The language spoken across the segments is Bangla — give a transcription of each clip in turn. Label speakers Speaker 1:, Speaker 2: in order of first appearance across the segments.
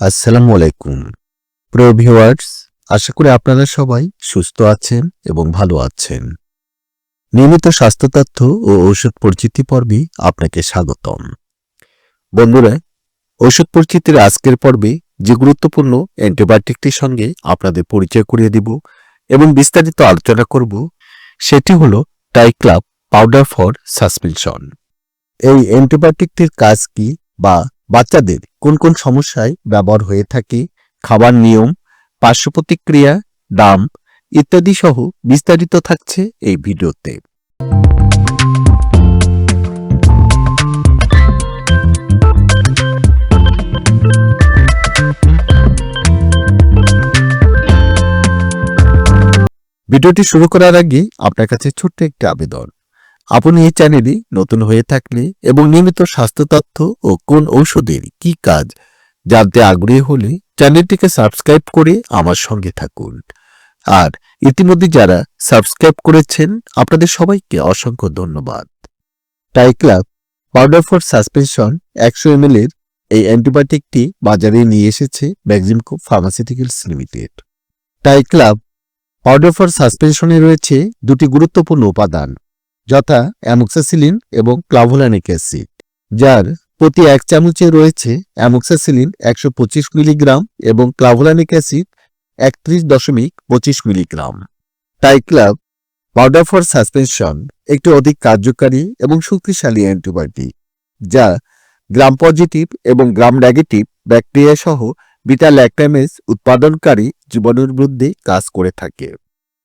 Speaker 1: আসসালামু আলাইকুম। প্রিয় ভিউয়ার্স, আশা করি আপনারা সবাই সুস্থ আছেন এবং ভালো আছেন। নিয়মিত স্বাস্থ্য তথ্য ও ঔষধ পরিচিতি পর্বে আপনাকে স্বাগতম। বন্ধুরা, ঔষধ পরিচিতির আজকের পর্বে যে গুরুত্বপূর্ণ অ্যান্টিবায়োটিকটির সঙ্গে আপনাদের পরিচয় করিয়ে দিব এবং বিস্তারিত আলোচনা করব, সেটি হলো টাইক্লাব পাউডার ফর সাসপেনশন এই অ্যান্টিবায়োটিকটির কাজ কি বা বাচ্চাদের কোন কোন সমস্যায় ব্যবহার হয়ে থাকে, খাবার নিয়ম, পার্শ্ব প্রতিক্রিয়া, দাম ইত্যাদি সহ বিস্তারিত থাকছে এই ভিডিওতে। ভিডিওটি শুরু করার আগে আপনার কাছে ছোট্ট একটি আবেদন। আপনি এই চ্যানেলে নতুন হয়ে থাকলে এবং নিয়মিত স্বাস্থ্য তথ্য ও কোন ঔষধের কি কাজ জানতে আগ্রহী হলে চ্যানেলটিকে সাবস্ক্রাইব করে আমার সঙ্গে থাকুন। আর ইতিমধ্যে যারা সাবস্ক্রাইব করেছেন, আপনাদের সবাইকে অসংখ্য ধন্যবাদ। টাইক্লাব পাউডার ফর সাসপেনশন একশো এম এর এই অ্যান্টিবায়োটিকটি বাজারে নিয়ে এসেছে ম্যাগজিমকো pharmaceuticals limited Tyclav powder for সাসপেনশনে রয়েছে দুটি গুরুত্বপূর্ণ উপাদান। যথা অ্যামোক্সাসিলিন এবং ক্লাভোলানিক অ্যাসিড, যার প্রতি এক চামচে রয়েছে অ্যামোক্সাসিলিন একশো পঁচিশ মিলিগ্রাম এবং ক্লাভোলানিক অ্যাসিড একত্রিশ দশমিক পঁচিশ milligram. Tyclav powder for suspension একটি অধিক কার্যকারী এবং শক্তিশালী অ্যান্টিবায়োটিক, যা গ্রাম পজিটিভ এবং গ্রাম নেগেটিভ ব্যাকটেরিয়া সহ বিটা ল্যাকটামেজ উৎপাদনকারী জীবাণুর বিরুদ্ধে কাজ করে থাকে।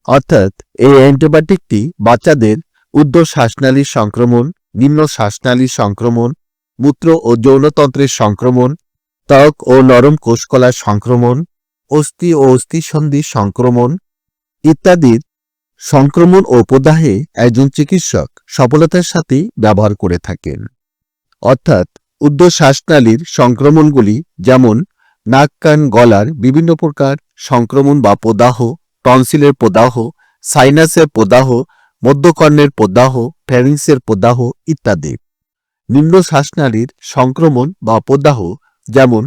Speaker 1: অর্থাৎ এই অ্যান্টিবায়োটিকটি বাচ্চাদের উদ্ধ শ্বাসনালীর সংক্রমণ, নিম্ন শ্বাসনালীর সংক্রমণ, মূত্র ও যৌনতন্ত্রের সংক্রমণ, ত্বক ও নরম কোষকলার সংক্রমণ, অস্থি ও অস্থিসন্ধির সংক্রমণ ইত্যাদির সংক্রমণ ও প্রদাহে একজন চিকিৎসক সফলতার সাথে ব্যবহার করে থাকেন। অর্থাৎ উদ্ধ শ্বাসনালীর সংক্রমণগুলি যেমন নাক, কান, গলার বিভিন্ন প্রকার সংক্রমণ বা প্রদাহ, টনসিলের প্রদাহ, সাইনাসের প্রদাহ মধ্যকর্ণের প্রদাহ ফ্যারিংসের প্রদাহ ইত্যাদি। নিম্ন শ্বাসনালীর সংক্রমণ বা প্রদাহ যেমন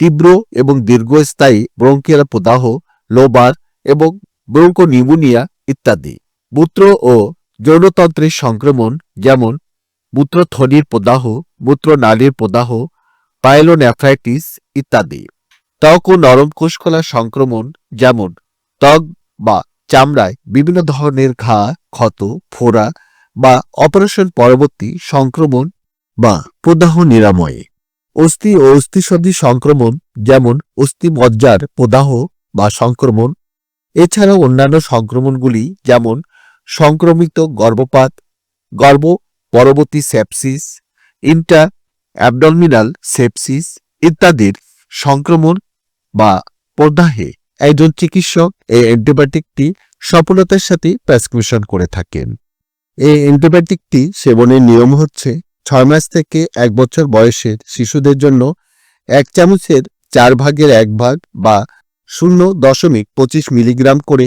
Speaker 1: তীব্র এবং দীর্ঘস্থায়ী ব্রঙ্কিয়াল প্রদাহ, লোবার এবং ব্রঙ্কোনিউমোনিয়া ইত্যাদি। মূত্র ও যৌনতন্ত্রের সংক্রমণ যেমন মূত্রথলির প্রদাহ, মূত্রনালীর প্রদাহ, পাইলোনেফ্রাইটিস ইত্যাদি। ত্বক ও নরম কোষকলার সংক্রমণ যেমন ত্বক বা চামড়ায় বিভিন্ন ধরনের ঘা, ক্ষত, ফোড়া বা অপারেশন পরবর্তী সংক্রমণ বা প্রদাহ নিরাময়ে। অস্থি ও অস্থিসন্ধি সংক্রমণ যেমন অস্থিমজ্জার প্রদাহ বা সংক্রমণ, এছাড়াও অন্যান্য সংক্রমণগুলি যেমন সংক্রমিত গর্ভপাত, গর্ভ পরবর্তী সেপসিস ইন্টার অ্যাবডমিনাল সেপসিস ইত্যাদির সংক্রমণ বা প্রদাহে একজন চিকিৎসক এই অ্যান্টিবায়োটিকটি সফলতার সাথে প্রেসক্রিপশন করে থাকেন। এই অ্যান্টিবায়োটিকটি সেবনের নিয়ম হচ্ছে ছয় মাস থেকে এক বছর বয়সের শিশুদের জন্য এক চামচের চার ভাগের এক ভাগ বা শূন্য দশমিক পঁচিশ মিলিগ্রাম করে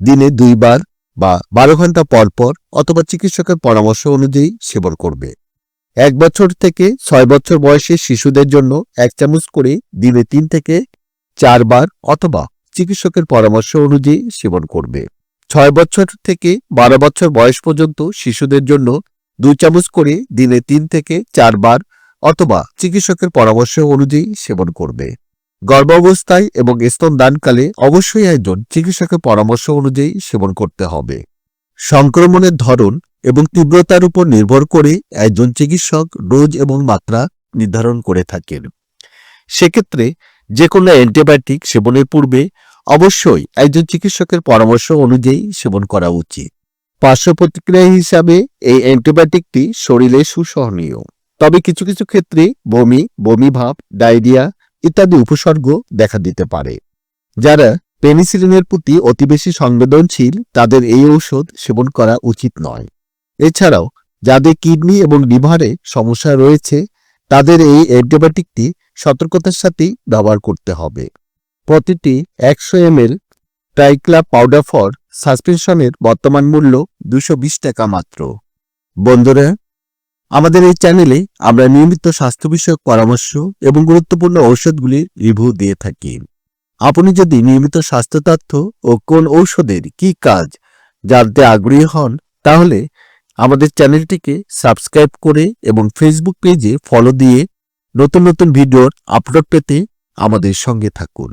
Speaker 1: দিনে দুইবার বা বারো ঘণ্টা পর পর অথবা চিকিৎসকের পরামর্শ অনুযায়ী সেবন করবে। এক বছর থেকে ছয় বছর বয়সের শিশুদের জন্য এক চামচ করে দিনে তিন থেকে চারবার অথবা চিকিৎসকের পরামর্শ অনুযায়ী সেবন করবে। ছয় বছর থেকে বারো বছর বয়স পর্যন্ত শিশুদের জন্য দুই চামচ করে দিনে তিন থেকে চারবার অথবা চিকিৎসকের পরামর্শ অনুযায়ী সেবন করবে। গর্ভাবস্থায় এবং স্তনদানকালে অবশ্যই একজন চিকিৎসকের পরামর্শ অনুযায়ী সেবন করতে হবে। সংক্রমণের ধরন এবং তীব্রতার উপর নির্ভর করে একজন চিকিৎসক ডোজ এবং মাত্রা নির্ধারণ করে থাকেন। সেক্ষেত্রে যে কোনো অ্যান্টিবায়োটিক সেবনের পূর্বে অবশ্যই একজন চিকিৎসকের পরামর্শ অনুযায়ী সেবন করা উচিত। পার্শ্ব প্রতিক্রিয়া হিসাবে এই অ্যান্টিবায়োটিকটি শরীরে সুসহনীয়। তবে কিছু কিছু ক্ষেত্রে বমি বমি ভাব, ডায়রিয়া ইত্যাদি উপসর্গ দেখা দিতে পারে। যারা পেনিসিলিনের প্রতি অতি বেশি সংবেদনশীল, তাদের এই ঔষধ সেবন করা উচিত নয়। এছাড়াও যাদের কিডনি এবং লিভারে সমস্যা রয়েছে, তাদের এই অ্যান্টিবায়োটিকটি সতর্কতার সাথেই ব্যবহার করতে হবে। প্রতিটি একশো এম এল ট্রাইক্লা পাউডার ফর সাসপেনশনের বর্তমান মূল্য দুশো টাকা মাত্র। বন্ধুরা, আমাদের এই চ্যানেলে আমরা নিয়মিত স্বাস্থ্য বিষয়ক পরামর্শ এবং গুরুত্বপূর্ণ ঔষধগুলির রিভিউ দিয়ে থাকি। আপনি যদি নিয়মিত স্বাস্থ্য তথ্য ও কোন ঔষধের কি কাজ জানতে আগ্রহী হন, তাহলে আমাদের চ্যানেলটিকে সাবস্ক্রাইব করে এবং ফেসবুক পেজে ফলো দিয়ে নতুন নতুন ভিডিওর আপলোড পেতে আমাদের সঙ্গে থাকুন।